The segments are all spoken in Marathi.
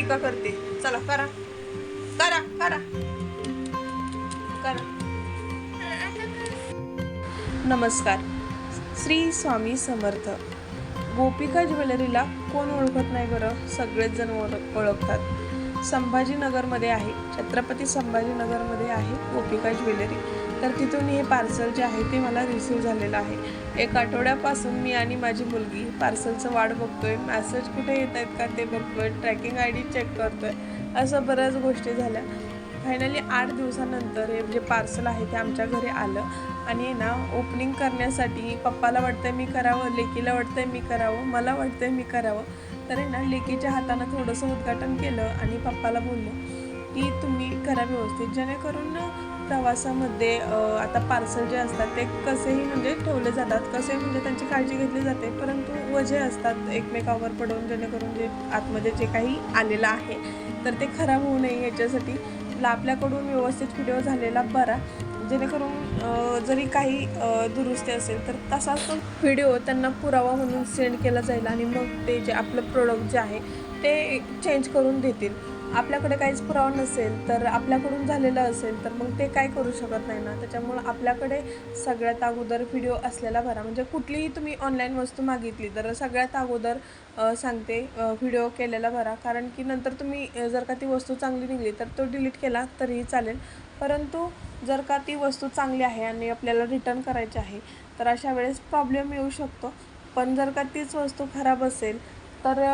वेदिका करते. चला करा. करा करा. करा. नमस्कार. श्री स्वामी समर्थ. गोपिका ज्वेलरीला कोण ओळखत नाही बरं? सगळेच जण ओळख ओळखतात. संभाजीनगरमध्ये आहे. छत्रपती संभाजीनगरमध्ये आहे गोपिका ज्वेलरी. तर तिथून हे पार्सल जे आहे ते मला रिसीव झालेलं आहे. एक आठवड्यापासून मी आणि माझी मुलगी पार्सलचं वाट बघतोय. मॅसेज कुठे येत आहेत का ते बघतोय. ट्रॅकिंग आय डी चेक करतोय. असं बऱ्याच गोष्टी झाल्या. फायनली आठ दिवसानंतर हे जे पार्सल आहे ते आमच्या घरी आलं. आणि आहे ना ओपनिंग करण्यासाठी पप्पाला वाटतंय मी करावं लेकीला वाटतंय मी करावं मला वाटतंय मी करावं. तर आहे ना लेकीच्या हातानं थोडंसं उद्घाटन केलं आणि पप्पाला बोललो की तुम्ही करा व्यवस्थित. जेणेकरून प्रवासामध्ये आता पार्सल जे असतात ते कसेही म्हणजे ठेवले जातात कसे म्हणजे त्यांची काळजी घेतली जाते परंतु वजे असतात एकमेकावर पडून जेणेकरून जे आतमध्ये जे काही आलेलं आहे तर ते खराब होऊ नये याच्यासाठी. ला आपल्याकडून व्यवस्थित व्हिडिओ झालेला बरा जेणेकरून जरी काही दुरुस्ती असेल तर तसाच तो व्हिडिओ त्यांना पुरावा म्हणून सेंड केला जाईल आणि मग ते जे आपलं प्रोडक्ट जे आहे ते चेंज करून देतील. आपल्याकडे काहीच पुरावा नसेल तर आपल्याकडून झालेलं असेल तर मग ते काय करू शकत नाही ना. त्याच्यामुळं आपल्याकडे सगळ्यात अगोदर व्हिडिओ असलेला बरा म्हणजे कुठलीही तुम्ही ऑनलाईन वस्तू मागितली तर सगळ्यात अगोदर सांगते व्हिडिओ केलेला बरा कारण की नंतर तुम्ही जर का ती वस्तू चांगली निघली तर तो डिलीट केला तरीही चालेल. परंतु जर का ती वस्तू चांगली आहे आणि आपल्याला रिटर्न करायची आहे तर अशा वेळेस प्रॉब्लेम येऊ शकतो. पण जर का तीच वस्तू खराब असेल तर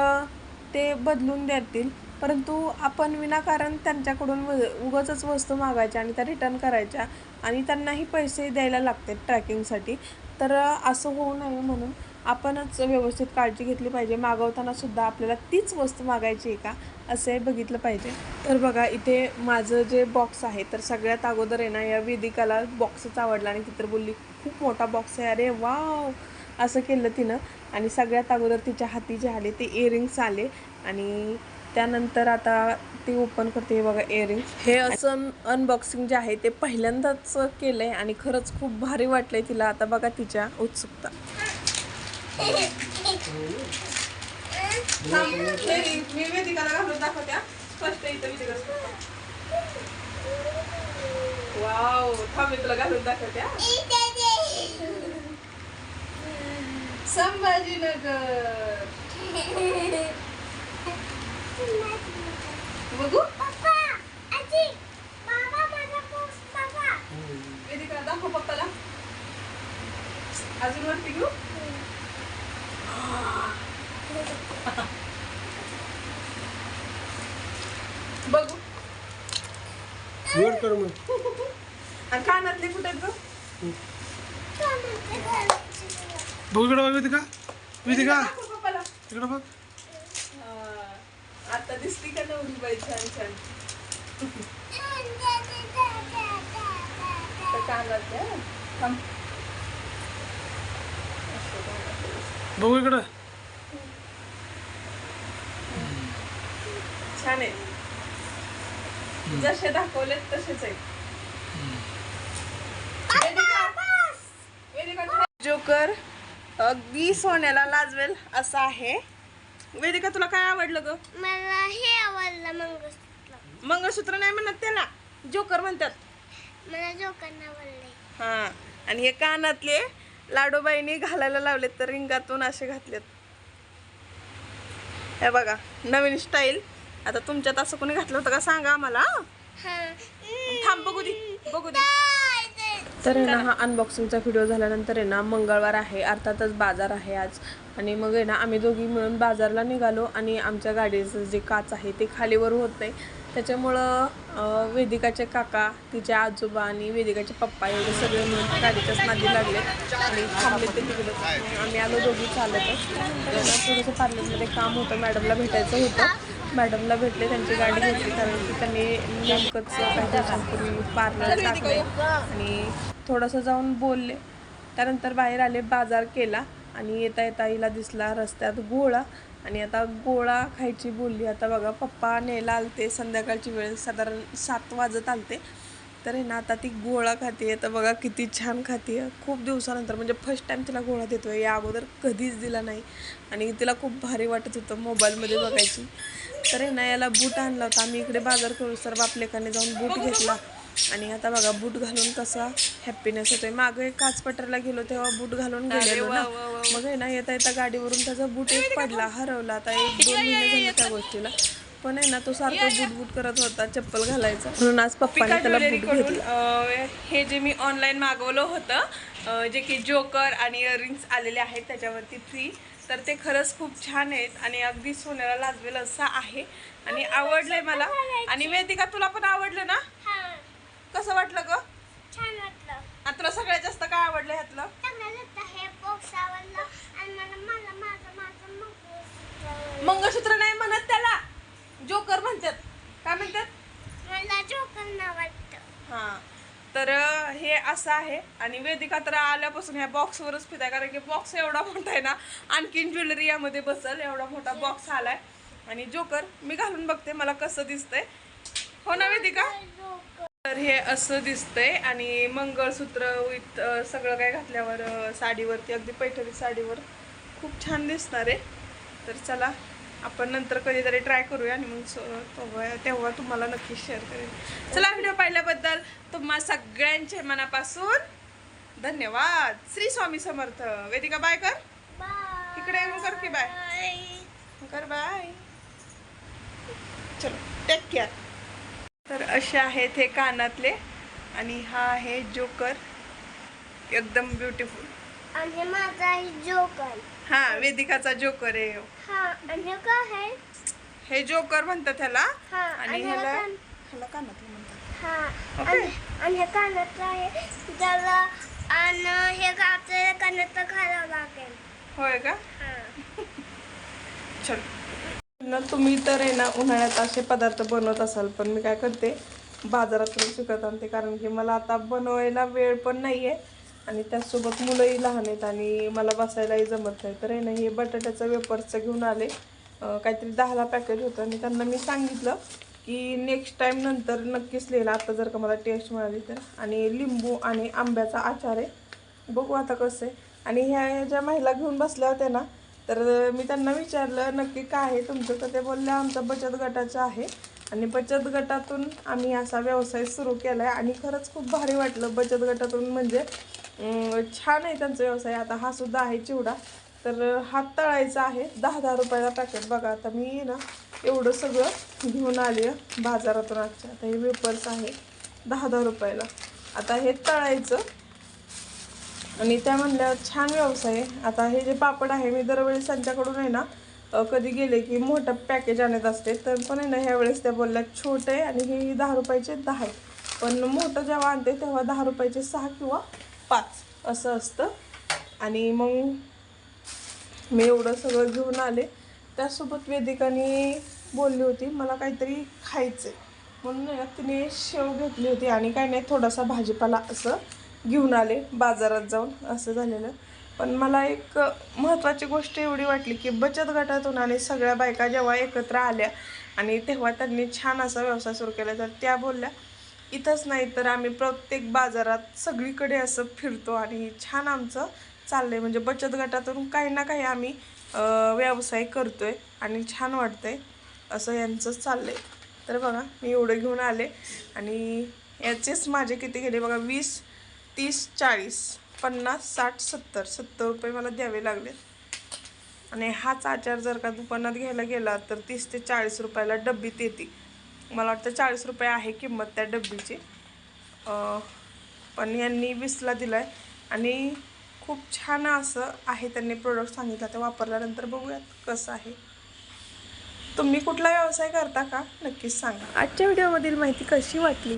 ते बदलून देतील. परंतु आपण विनाकारण त्यांच्याकडून व उगाचच वस्तू मागायच्या आणि त्या रिटर्न करायच्या आणि त्यांनाही पैसे द्यायला लागते ट्रॅकिंगसाठी तर असं होऊ नये म्हणून आपणच व्यवस्थित काळजी घेतली पाहिजे. मागवताना सुद्धा आपल्याला तीच वस्तू मागायची आहे का असे बघितलं पाहिजे. तर बघा इथे माझं जे बॉक्स आहे तर सगळ्यात अगोदर आहे ना या वेदिकाला बॉक्सच आवडला आणि ती तर बोलली खूप मोठा बॉक्स आहे. अरे वाव. असं केलं तिनं. आणि सगळ्यात अगोदर तिच्या हाती जे आले ते इयरिंग्स आले आणि त्यानंतर आता ते ओपन करते हे बघा इयरिंग्स हे असं अनबॉक्सिंग जे आहे ते पहिल्यांदाच केलं आहे आणि खरंच खूप भारी वाटलंय तिला. आता बघा तिच्या उत्सुकता. वाव थांब मी तुला घालून दाखवत्या संभाजीनगर. बघू. वेदिका दाखव पप्पाला. अजून वरती घेऊ बघू. वर कर मग. आणि कानातले कुठे आहेत गं? बघ इकडं बघ वेदिका वेदिका दाखव पप्पाला. इकडं बघ. आता दिसली का नवरी बाई छान छान. बघू इकडं. छान आहे. जसे दाखवले तसेच आहे. जोकर अगदी सोन्याला लाजवेल असं आहे. वेदिका तुला काय आवडलं ग? मला हे आवडलं मंगळसूत्र. मंगळसूत्र नाही म्हणत त्याला जोकर म्हणतात. मला जोकांना आवडले हा आणि हे कानातले लाडोबाईने घालायला लावलेत तर रिंगातून असे घातलेत. हे बघा नवीन स्टाईल. आता तुमच्यात असं कोणी घातलं होतं का? सांगा आम्हाला थांब बघू दे बघू दे तर आहे ना हा अनबॉक्सिंगचा व्हिडिओ झाल्यानंतर आहे ना मंगळवार आहे अर्थातच बाजार आहे आज. आणि मग आहे ना आम्ही दोघी मिळून बाजारला निघालो आणि आमच्या गाडीचं जे काच आहे ते खालीवर होत नाही. त्याच्यामुळं वेदिकाचे काका तिचे आजोबा आणि वेदिकाचे पप्पा एवढे सगळे मिळून गाडीच्याच नादी लागले आणि थांबले ते तिकडे. आम्ही आलो दोघी ना थोडंसं पार्लरमध्ये काम होतं मॅडमला भेटायचं होतं. मॅडमला भेटले त्यांची गाडी घेतली कारण की त्यांनी नेमकंच काही दिवसांपूर्वी पार्लर टाकले आणि थोडंसं जाऊन बोलले. त्यानंतर बाहेर आले बाजार केला आणि येता येता हिला दिसला रस्त्यात गोळा आणि आता गोळा खायची बोलली. आता बघा पप्पा नेला आलते संध्याकाळची वेळ साधारण सात वाजत आलते. तर आहे ना आता ती गोळा खाते आता बघा किती छान खाते खूप दिवसानंतर म्हणजे फर्स्ट टाइम तिला गोळा देतोय. या अगोदर कधीच दिला नाही. आणि तिला खूप भारी वाटत होतं मोबाईलमध्ये बघायची. तर आहे ना याला बूट आणला होता. आम्ही इकडे बाजार करू सर बापलेकाने जाऊन बूट घेतला. आणि आता बघा बूट घालून कसा हॅपीनेस होतोय. मागे काच पटरला गेलो तेव्हा बूट घालून गेलेलो ना. मग आहे ना येता येता गाडीवरून त्याचा बूट एक पडला. हरवला. आता एक दोन महिने झाले त्या गोष्टीला. पण आहे ना तो सारखा बूट बूट करत होता चप्पल घालायचा. म्हणून आज पप्पाने त्याला बूट हे जे मी ऑनलाईन मागवलं होतं जे की जोकर आणि इयरिंग्स आलेले आहेत त्याच्यावरती फ्री तर ते खरंच खूप छान आहेत आणि अगदी सोन्याला लाजवेल असं आहे. आणि आवडलंय मला. आणि वेदिका तुला पण आवडलं ना? हा. कसं वाटलं ग? छान वाटलं. आणि तुला सगळ्यात जास्त काय आवडलं ह्यातलं चांगलं होतं हे बॉक्स आवडलं. आणि मला मला माझं माझं मंगळसूत्र नाही जोकर म्हणतात. काय म्हणतात? मला जोकर वाटतं. हा. तर हे असं आहे. आणि वेदिका तर आल्यापासून ह्या बॉक्सवरच फिराय कारण की बॉक्स एवढा मोठा आहे ना आणखीन ज्वेलरी यामध्ये बसल एवढा मोठा बॉक्स आलाय. आणि जोकर मी घालून बघते मला कसं दिसतंय. हो ना वेदिका? तर हे असं दिसतंय. आणि मंगळसूत्र विथ सगळं काय घातल्यावर साडीवरती अगदी पैठणी साडीवर. खूप छान दिसणार आहे. तर चला आपण नंतर कधीतरी ट्राय करूया आणि मग तेव्हा तुम्हाला नक्की शेअर करेन. चला व्हिडिओ पाहिल्याबद्दल तुम्हा सगळ्यांचे मनापासून धन्यवाद. श्री स्वामी समर्थ. वेदिका बाय कर. बाय इकडे येऊन कर की बाय कर बाय चलो टेक केअर तर असे आहेत हे कानातले आणि हा आहे जोकर. एकदम ब्युटिफुल आणि माझा आहे जोकर. हा वेदिकाचा जोकर आहे. हा आणि हे काय आहे? हे जोकर म्हणतात ह्याला. हा आणि ह्याला ह्याला कान- ह्याला कानातले म्हणतात. हा. आणि आणि हे कानातलं आहे. त्याला आणि हे आपल्याला कानात घालावं लागेल. होय का? हा. चल. ना तुम्ही तर आहे ना उन्हाळ्यात असे पदार्थ बनवत असाल पण मी काय करते बाजारातून शिकत आणते कारण की मला आता बनवायला वेळ पण नाही आहे आणि त्याचसोबत मुलंही लहान आहेत आणि मला बसायलाही जमत नाही. तर आहे ना हे बटाट्याचं वेपर्सचं घेऊन आले. काहीतरी दहाला पॅकेज होतं आणि त्यांना मी सांगितलं की नेक्स्ट टाईम नंतर नक्कीच लिहिलं आता जर का मला टेस्ट मिळाली तर. आणि लिंबू आणि आंब्याचा आचार आहे. बघू आता कसं आहे. आणि ह्या ज्या महिला घेऊन बसल्या होत्या ना तर मी त्यांना विचारलं नक्की काय आहे तुमचं? तर ते बोलल्या आमचा बचत गटाचं आहे. आणि बचत गटातून आम्ही असा व्यवसाय सुरू केला आहे आणि खरंच खूप भारी वाटलं बचत गटातून. म्हणजे छान आहे त्यांचा व्यवसाय. आता हा सुद्धा आहे चिवडा. तर हात तळायचा आहे. दहा दहा रुपयाला पॅकेट बघा. आता मी ना एवढं सगळं घेऊन आली बाजारातून आजच्या. आता हे वेपर्स आहे दहा दहा रुपयाला. आता हे तळायचं. आणि त्या म्हणल्यावर छान व्यवसाय आहे. आता हे जे पापड आहे मी दरवेळेस त्यांच्याकडून आहे ना कधी गेले की मोठं पॅकेज आणत असते. तर पण आहे ना ह्यावेळेस त्या बोलल्या छोटे आहे आणि हे दहा रुपयाचे दहा आहे पण मोठं जेव्हा आणते तेव्हा दहा रुपयाचे सहा किंवा पाच असं असतं. आणि मग मी एवढं सगळं घेऊन आले. त्यासोबत वेदिकाने बोलली होती मला काहीतरी खायचं आहे म्हणून तिने शेव घेतली होती आणि काही नाही थोडासा भाजीपाला असं घेऊन आले बाजारात जाऊन असं झालेलं. पण मला एक महत्त्वाची गोष्ट एवढी वाटली की बचत गटातून आणि सगळ्या बायका जेव्हा एकत्र आल्या आणि तेव्हा त्यांनी छान असा व्यवसाय सुरू केला तर त्या बोलल्या इथंच नाही तर आम्ही प्रत्येक बाजारात सगळीकडे असं फिरतो आणि छान आमचं चाललंय. म्हणजे बचत गटातून काही ना काही आम्ही व्यवसाय व्यवसाय करतोय आणि छान वाटतंय असं यांचं चाललंय. तर बघा मी एवढं घेऊन आले आणि याचेच माझे किती गेले बघा वीस तीस चाळीस पन्नास साठ सत्तर. सत्तर रुपये मला द्यावे लागले. आणि हाच आचार जर का दुकानात घ्यायला गेला तर तीस ते चाळीस रुपयाला डब्बीत येते मला वाटतं चाळीस रुपये आहे किंमत त्या डब्बीची. पण यांनी वीसला दिला आहे आणि खूप छान असं आहे त्यांनी प्रोडक्ट सांगितलं. ते वापरल्यानंतर बघूयात कसं आहे. तुम्ही कुठला व्यवसाय करता का? नक्कीच सांगा. आजच्या व्हिडिओमधील माहिती कशी वाटली?